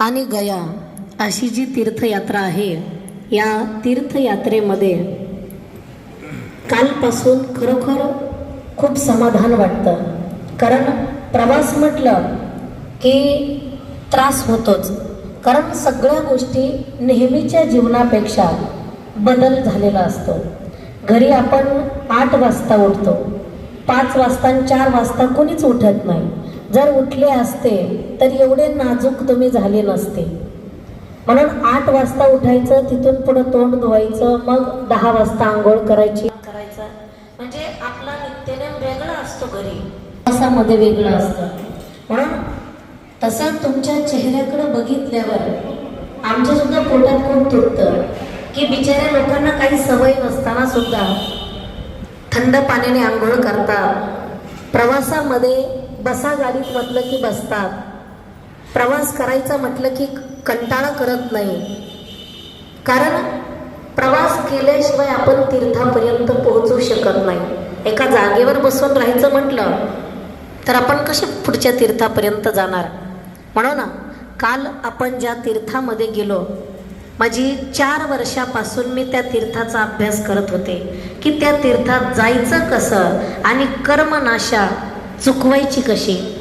आणि गया अशी जी तीर्थयात्रा आहे या तीर्थयात्रेमध्ये कालपासून खरोखर खूप समाधान वाटतं. कारण प्रवास म्हटलं की त्रास होतोच. कारण सगळ्या गोष्टी नेहमीच्या जीवनापेक्षा बदल झालेला असतो. घरी आपण आठ वाजता उठतो. पाच वाजता आणि चार वाजता कोणीच उठत नाही. जर उठले असते तर एवढे नाजूक तुम्ही झाले नसते. म्हणून आठ वाजता उठायचं तिथून पुढं तोंड धुवायचं मग दहा वाजता आंघोळ करायची. करायचं. म्हणजे आपला नित्यनेम वेगळा असतो घरी. प्रवासामध्ये वेगळं असतं. म्हणून तसं तुमच्या चेहऱ्याकडे बघितल्यावर आमच्या सुद्धा पोटात खूप तुटतं की बिचाऱ्या लोकांना काही सवय नसताना सुद्धा थंड पाण्याने आंघोळ करतात. प्रवासामध्ये बसा गाडीत म्हटलं की बसतात. प्रवास करायचा म्हटलं की कंटाळा करत नाही. कारण प्रवास केल्याशिवाय आपण तीर्थापर्यंत पोहोचू शकत नाही. एका जागेवर बसून राहायचं म्हटलं तर आपण कसे पुढच्या तीर्थापर्यंत जाणार? म्हणून ना काल आपण ज्या तीर्थामध्ये गेलो माझी चार वर्षापासून मी त्या तीर्थाचा अभ्यास करत होते की त्या तीर्थात जायचं कसं आणि कर्मनाशा चुकवायची कशी?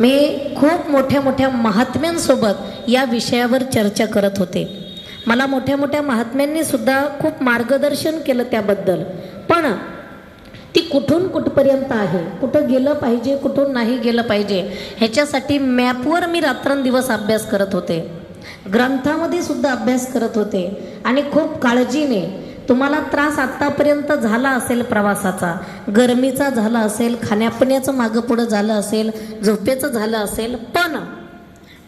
मी खूप मोठ्या मोठ्या महात्म्यांसोबत या विषयावर चर्चा करत होते. मला मोठ्या मोठ्या महात्म्यांनी सुद्धा खूप मार्गदर्शन केलं त्याबद्दल. पण ती कुठून कुठपर्यंत आहे? कुठं गेलं पाहिजे कुठून नाही गेलं पाहिजे? ह्याच्यासाठी मॅपवर मी रात्रंदिवस अभ्यास करत होते. ग्रंथामध्ये सुद्धा अभ्यास करत होते. आणि खूप काळजीने तुम्हाला त्रास आत्तापर्यंत झाला असेल प्रवासाचा गरमीचा झाला असेल खाण्यापिण्याचं मागं पुढं झालं असेल झोपेचं झालं असेल पण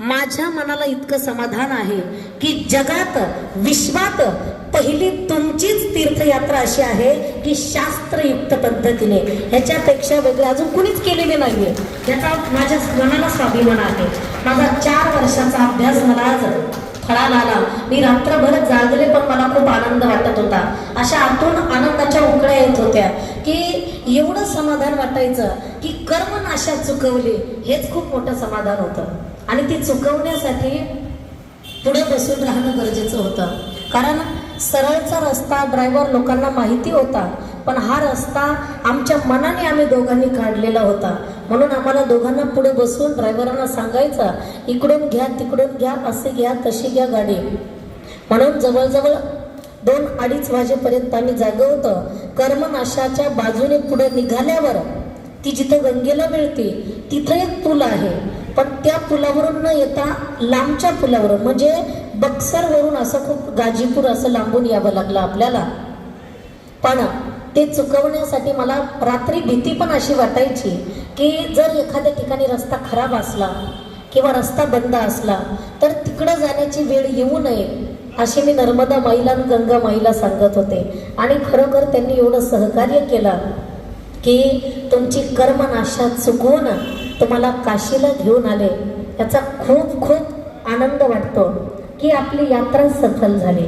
माझ्या मनाला इतकं समाधान आहे की जगात विश्वात पहिली तुमचीच तीर्थयात्रा अशी आहे की शास्त्रयुक्त पद्धतीने. ह्याच्यापेक्षा वेगळे अजून कुणीच केलेले नाहीये. ह्याचा माझ्या मनाला स्वाभिमान आहे. माझा चार वर्षाचा अभ्यास मला आज. फळाला आला मी रात्रभर जागले पण मला खूप आनंद वाटत होता. अशा आतून आनंदाच्या उकळ्या येत होत्या की एवढं समाधान वाटायचं की कर्मनाशा चुकवली हेच खूप मोठं समाधान होतं. आणि ती चुकवण्यासाठी पुढे बसून राहणं गरजेचं होतं. कारण सरळचा रस्ता ड्रायव्हर लोकांना माहिती होता पण हा रस्ता आमच्या मनाने आम्ही दोघांनी काढलेला होता. म्हणून आम्हाला दोघांना पुढे बसून ड्रायव्हरांना सांगायचा इकडून घ्या तिकडून घ्या असे घ्या तशी घ्या गाडी. म्हणून जवळजवळ दोन अडीच वाजेपर्यंत आम्ही जागे होतो. कर्मनाशाच्या बाजूने पुढे निघाल्यावर ती जिथं गंगेला मिळते तिथं एक पूल आहे. पण त्या पुलावरून न येता लांबच्या पुलावरून म्हणजे बक्सरवरून असं खूप गाजीपूर असं लांबून यावं लागलं आपल्याला. पण ते चुकवण्यासाठी मला रात्री भीती पण अशी वाटायची की जर एखाद्या ठिकाणी रस्ता खराब असला किंवा रस्ता बंद असला तर तिकडं जाण्याची वेळ येऊ नये अशी मी नर्मदा माईला आणि गंगा माईला सांगत होते. आणि खरोखर त्यांनी एवढं सहकार्य केलं की तुमची कर्मनाशा चुकवून तुम्हाला काशीला घेऊन आले. याचा खूप खूप आनंद वाटतो की आपली यात्रा सफल झाली.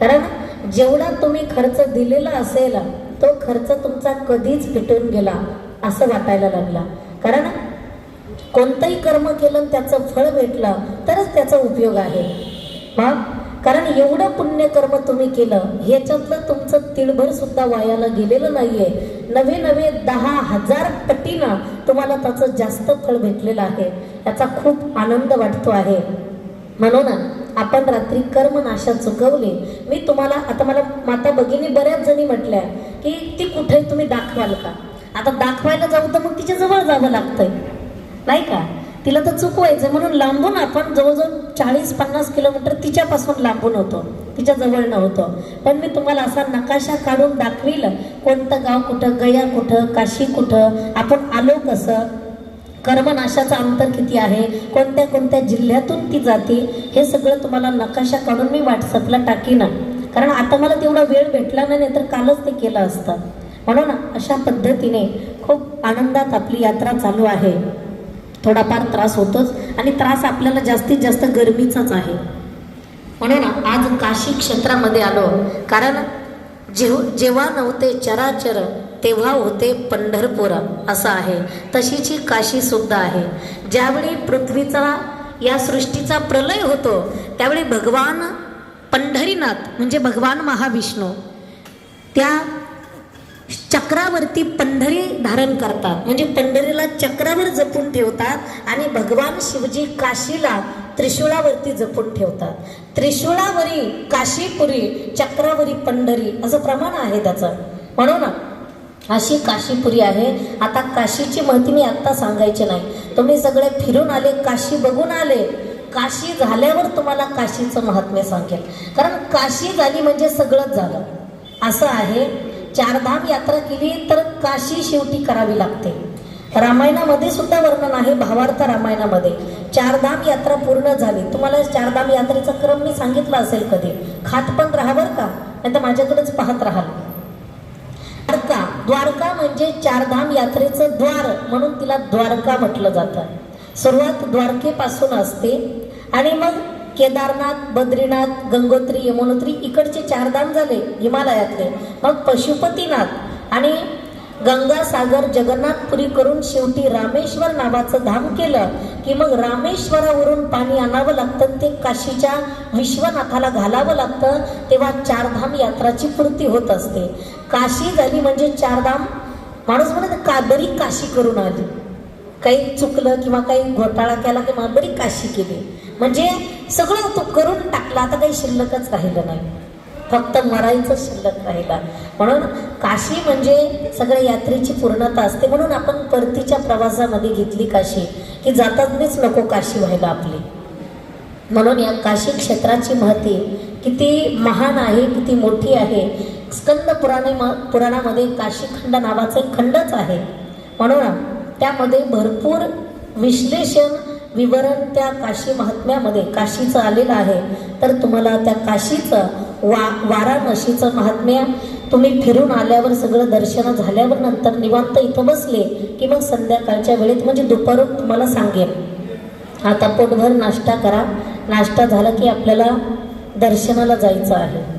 कारण जेवढा तुम्ही खर्च दिलेला असेल तो खर्च तुमचा कधीच फिटून गेला असं वाटायला लागला. कारण कोणतंही कर्म केलं आणि त्याचं फळ भेटलं तरच त्याचा उपयोग आहे. मग कारण एवढं पुण्यकर्म तुम्ही केलं ह्याच्यातलं तुमचं तिळभर सुद्धा वायाला गेलेलं नाहीये. नवे नवे दहा हजार पटीनं तुम्हाला त्याचं जास्त फळ भेटलेलं आहे. याचा खूप आनंद वाटतो आहे. म्हणून आपण रात्री कर्मनाशा चुकवली. मी तुम्हाला आता मला माता भगिनी बऱ्याच जणी म्हटल्या की ती कुठे तुम्ही दाखवाल का? आता दाखवायला जाऊ तर मग तिच्या जवळ जावं लागतंय. नाही का? तिला तर चुकवायचं म्हणून लांबून आपण जवळजवळ चाळीस पन्नास किलोमीटर तिच्यापासून लांबून होतो. तिच्या जवळ नव्हतो. पण मी तुम्हाला असा नकाशा काढून दाखविल. कोणतं गाव कुठं गया कुठं काशी कुठं आपण आलो कसं? कर्मनाशाचं अंतर किती आहे? कोणत्या कोणत्या जिल्ह्यातून ती जाते? हे सगळं तुम्हाला नकाशा काढून मी व्हॉट्सअपला टाकीन. कारण आता मला तेवढा वेळ भेटला नाही तर कालच ते केलं असतं. म्हणून अशा पद्धतीने खूप आनंदात आपली यात्रा चालू आहे. थोडाफार त्रास होतोच आणि त्रास आपल्याला जास्तीत जास्त गरमीचाच आहे. म्हणून आज काशी क्षेत्रामध्ये आलो कारण जेव जेव्हा नव्हते चराचर तेव्हा होते पंढरपूर असं आहे. तशीची काशीसुद्धा आहे. ज्यावेळी पृथ्वीचा या सृष्टीचा प्रलय होतो त्यावेळी भगवान पंढरीनाथ म्हणजे भगवान महाविष्णू त्या चक्रावरती पंढरी धारण करतात. म्हणजे पंढरीला चक्रावर जपून ठेवतात आणि भगवान शिवजी काशीला त्रिशूळावरती जपून ठेवतात. त्रिशूळावरी काशीपुरी चक्रावरी पंढरी असं प्रमाण आहे त्याचं. म्हणून अशी काशीपुरी आहे. आता काशीची महती मी आत्ता सांगायची नाही. तुम्ही सगळे फिरून आले काशी बघून आले काशी झाल्यावर तुम्हाला काशीचं महात्म्य सांगेल. कारण काशी झाली म्हणजे सगळंच झालं. असं आहे चारधाम यात्रा केली तर काशी शेवटी करावी लागते. रामायणामध्ये सुद्धा वर्णन आहे भावार्थ रामायणामध्ये. चारधाम यात्रा पूर्ण झाली. तुम्हाला चारधाम यात्रेचा क्रम मी सांगितला असेल कधी? खात पण राहावर का? नाही तर माझ्याकडेच पाहत राहाल. द्वारका. द्वारका म्हणजे चारधाम यात्रेचं द्वार म्हणून तिला द्वारका म्हटलं जातं. सुरुवात द्वारकेपासून असते. आणि मग केदारनाथ बद्रीनाथ गंगोत्री यमुनोत्री इकडचे चारधाम झाले हिमालयातले. मग पशुपतीनाथ आणि गंगासागर जगन्नाथपुरी करून शेवटी रामेश्वर नावाचं धाम केलं की मग रामेश्वरावरून पाणी आणावं लागतं ते काशीच्या विश्वनाथाला घालावं लागतं तेव्हा चारधाम यात्राची पूर्ती होत असते. काशी झाली म्हणजे चारधाम माणूस म्हणत का बरी काशी करून आली. काही चुकलं किंवा काही घोटाळा केला किंवा बरी काशी केली. म्हणजे सगळं तो करून टाकला. आता काही शिल्लकच राहिलं नाही. फक्त मरायचं शिल्लक राहिला. म्हणून काशी म्हणजे सगळ्या यात्रेची पूर्णता असते म्हणून आपण परतीच्या प्रवासामध्ये घेतली काशी की जाताच नको काशी व्हायला आपली. म्हणून या काशी क्षेत्राची महती किती महान आहे किती मोठी आहे. स्कंद पुराणे म पुराणामध्ये काशीखंड नावाचं एक खंडच आहे. म्हणून त्यामध्ये भरपूर विश्लेषण विवरण त्या काशी महात्म्यामध्ये काशीचं आलेलं आहे. तर तुम्हाला त्या काशीचं वा वाराणसीचं महात्म्य तुम्ही फिरून आल्यावर सगळं दर्शन झाल्यावर नंतर निवांत इथं बसले की मग संध्याकाळच्या वेळेत म्हणजे दुपारून तुम्हाला सांगेन. आता पोटभर नाश्ता करा. नाश्ता झाला की आपल्याला दर्शनाला जायचं आहे.